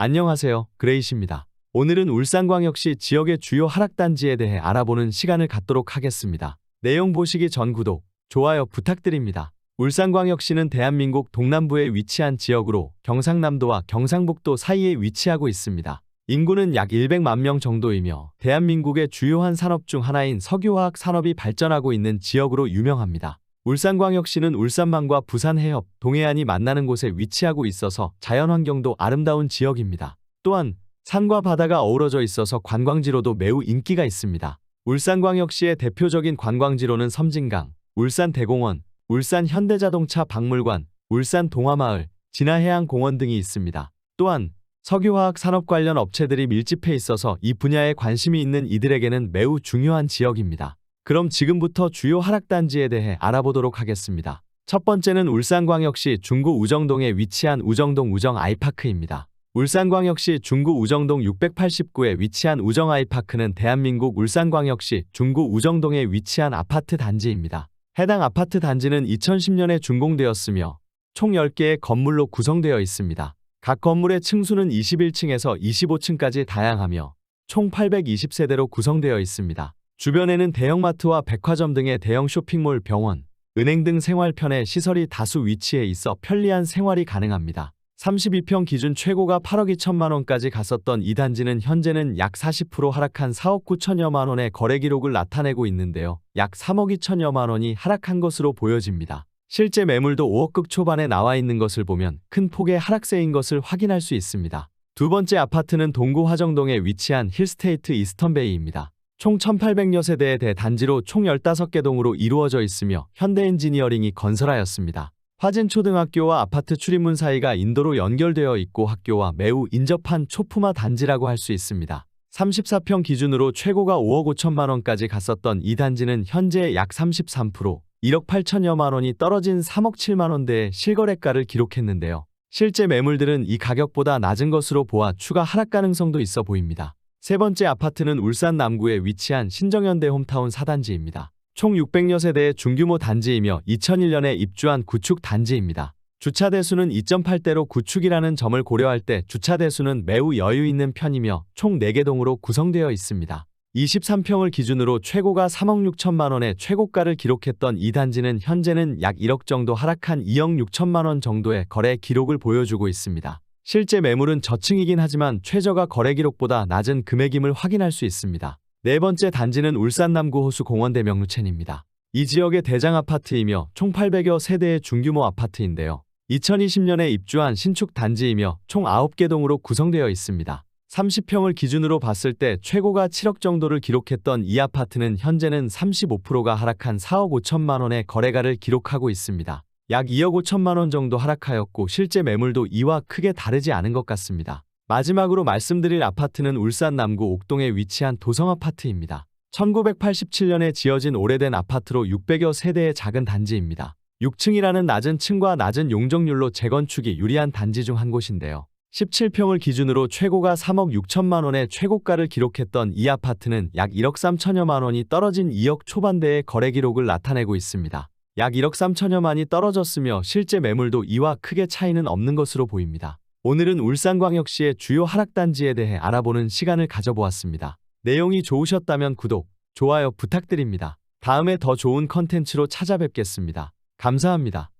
안녕하세요. 그레이시입니다. 오늘은 울산광역시 지역의 주요 하락단지에 대해 알아보는 시간을 갖도록 하겠습니다. 내용 보시기 전 구독, 좋아요 부탁드립니다. 울산광역시는 대한민국 동남부에 위치한 지역으로 경상남도와 경상북도 사이에 위치하고 있습니다. 인구는 약 100만 명 정도이며 대한민국의 주요한 산업 중 하나인 석유화학 산업이 발전하고 있는 지역으로 유명합니다. 울산광역시는 울산만과 부산해협, 동해안이 만나는 곳에 위치하고 있어서 자연환경도 아름다운 지역입니다. 또한 산과 바다가 어우러져 있어서 관광지로도 매우 인기가 있습니다. 울산광역시의 대표적인 관광지로는 섬진강, 울산대공원, 울산현대자동차 박물관, 울산동화마을, 진화해양공원 등이 있습니다. 또한 석유화학 산업 관련 업체들이 밀집해 있어서 이 분야에 관심이 있는 이들에게는 매우 중요한 지역입니다. 그럼 지금부터 주요 하락단지에 대해 알아보도록 하겠습니다. 첫 번째는 울산광역시 중구 우정동에 위치한 우정동 우정 아이파크입니다. 울산광역시 중구 우정동 689에 위치한 우정 아이파크는 대한민국 울산광역시 중구 우정동에 위치한 아파트 단지입니다. 해당 아파트 단지는 2010년에 준공되었으며 총 10개의 건물로 구성되어 있습니다. 각 건물의 층수는 21층에서 25층까지 다양하며 총 820세대로 구성되어 있습니다. 주변에는 대형마트와 백화점 등의 대형 쇼핑몰, 병원, 은행 등 생활 편의 시설이 다수 위치해 있어 편리한 생활이 가능합니다. 32평 기준 최고가 8억 2천만 원까지 갔었던 이 단지는 현재는 약 40% 하락한 4억 9천여만 원의 거래 기록을 나타내고 있는데요. 약 3억 2천여만 원이 하락한 것으로 보여집니다. 실제 매물도 5억극 초반에 나와 있는 것을 보면 큰 폭의 하락세인 것을 확인할 수 있습니다. 두 번째 아파트는 동구 화정동에 위치한 힐스테이트 이스턴베이입니다. 총 1800여 세대의 대단지로 총 15개 동으로 이루어져 있으며 현대엔지니어링이 건설하였습니다. 화진초등학교와 아파트 출입문 사이가 인도로 연결되어 있고 학교와 매우 인접한 초품화 단지라고 할 수 있습니다. 34평 기준으로 최고가 5억 5천만 원까지 갔었던 이 단지는 현재 약 33%, 1억 8천여만 원이 떨어진 3억 7만 원대의 실거래가를 기록했는데요. 실제 매물들은 이 가격보다 낮은 것으로 보아 추가 하락 가능성도 있어 보입니다. 세 번째 아파트는 울산 남구에 위치한 신정현대 홈타운 4단지입니다. 총 600여 세대의 중규모 단지이며 2001년에 입주한 구축 단지입니다. 주차 대수는 2.8대로 구축이라는 점을 고려할 때 주차 대수는 매우 여유 있는 편이며 총 4개 동으로 구성되어 있습니다. 23평을 기준으로 최고가 3억 6천만 원의 최고가를 기록했던 이 단지는 현재는 약 1억 정도 하락한 2억 6천만 원 정도의 거래 기록을 보여주고 있습니다. 실제 매물은 저층이긴 하지만 최저가 거래 기록보다 낮은 금액임을 확인할 수 있습니다. 네 번째 단지는 울산 남구 호수 공원대 명루첸입니다. 이 지역의 대장 아파트이며 총 800여 세대의 중규모 아파트인데요. 2020년에 입주한 신축 단지이며 총 9개 동으로 구성되어 있습니다. 30평을 기준으로 봤을 때 최고가 7억 정도를 기록했던 이 아파트는 현재는 35%가 하락한 4억 5천만 원의 거래가를 기록하고 있습니다. 약 2억 5천만 원 정도 하락하였고 실제 매물도 이와 크게 다르지 않은 것 같습니다. 마지막으로 말씀드릴 아파트는 울산 남구 옥동에 위치한 도성아파트입니다. 1987년에 지어진 오래된 아파트로 600여 세대의 작은 단지입니다. 6층이라는 낮은 층과 낮은 용적률로 재건축이 유리한 단지 중 한 곳인데요. 17평을 기준으로 최고가 3억 6천만 원의 최고가를 기록했던 이 아파트는 약 1억 3천여만 원이 떨어진 2억 초반대의 거래 기록을 나타내고 있습니다. 약 1억 3천여만이 떨어졌으며 실제 매물도 이와 크게 차이는 없는 것으로 보입니다. 오늘은 울산광역시의 주요 하락단지에 대해 알아보는 시간을 가져보았습니다. 내용이 좋으셨다면 구독, 좋아요 부탁드립니다. 다음에 더 좋은 컨텐츠로 찾아뵙겠습니다. 감사합니다.